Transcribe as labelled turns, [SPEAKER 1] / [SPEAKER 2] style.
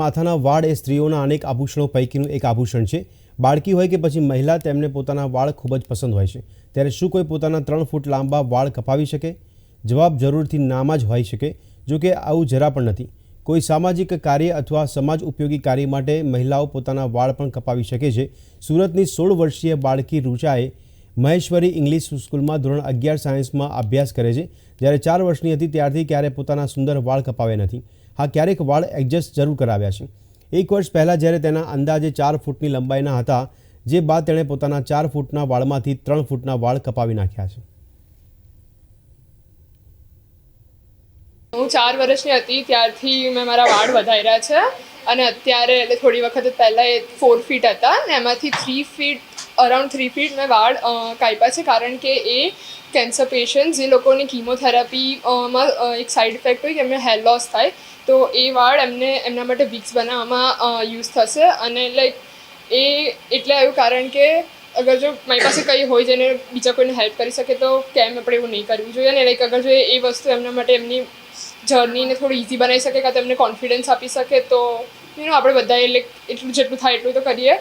[SPEAKER 1] માથાના વાળ એ સ્ત્રીઓના અનેક આભૂષણો પૈકીનું એક આભૂષણ છે. બાળકી હોય કે પછી મહિલા, તેમને પોતાના વાળ ખૂબ જ પસંદ હોય છે. ત્યારે શું કોઈ પોતાના ત્રણ ફૂટ લાંબા વાળ કપાવી શકે? જવાબ જરૂરથી નામાં જ હોઈ શકે, જો કે આવું જરા પણ નથી. કોઈ સામાજિક કાર્ય અથવા સમાજ ઉપયોગી કાર્ય માટે મહિલાઓ પોતાના વાળ પણ કપાવી શકે છે. સુરતની સોળ વર્ષીય બાળકી રૂચાએ મહેશ્વરી ઇંગ્લિશ સ્કૂલમાં ધોરણ અગિયાર સાયન્સમાં અભ્યાસ કરે છે. જ્યારે ચાર વર્ષની હતી ત્યારથી ક્યારે પોતાના સુંદર વાળ કપાવ્યા નથી. હા, ક્યારેક વાળ એડજસ્ટ જરૂર કરાવ્યા છે. એક વર્ષ પહેલાં જ્યારે તેના અંદાજે ચાર ફૂટની લંબાઈના હતા, જે બાદ તેણે પોતાના ચાર ફૂટના વાળમાંથી ત્રણ ફૂટના વાળ કપાવી નાખ્યા છે.
[SPEAKER 2] હું ચાર વર્ષની હતી, ત્યારથી મેં મારા વાળ વધાર્યા છે. અને અત્યારે એટલે થોડી વખત પહેલાં એ ફોર ફીટ હતા ને એમાંથી three feet around three feet મેં વાળ કાપ્યા છે કારણ કે એ કેન્સર પેશન્ટ જે લોકોની કીમોથેરાપીમાં એક સાઈડ ઇફેક્ટ હોય કે એમને હેર લોસ થાય, તો એ વાળ એમને, એમના માટે વિક્સ બનાવવામાં યુઝ થશે. અને લાઈક એ એટલે આવ્યું કારણ કે અગર જો મારી પાસે કંઈ હોય જેને બીજા કોઈને હેલ્પ કરી શકે, તો કેમ આપણે એવું નહીં કરવું જોઈએ? ને લાઈક અગર જો એ વસ્તુ એમના માટે એમની જર્નીને થોડું ઇઝી બનાવી શકે કાં તો એમને કોન્ફિડન્સ આપી શકે, તો યુ નો આપણે બધાએ લાઈક એટલું જેટલું થાય એટલું તો કરીએ.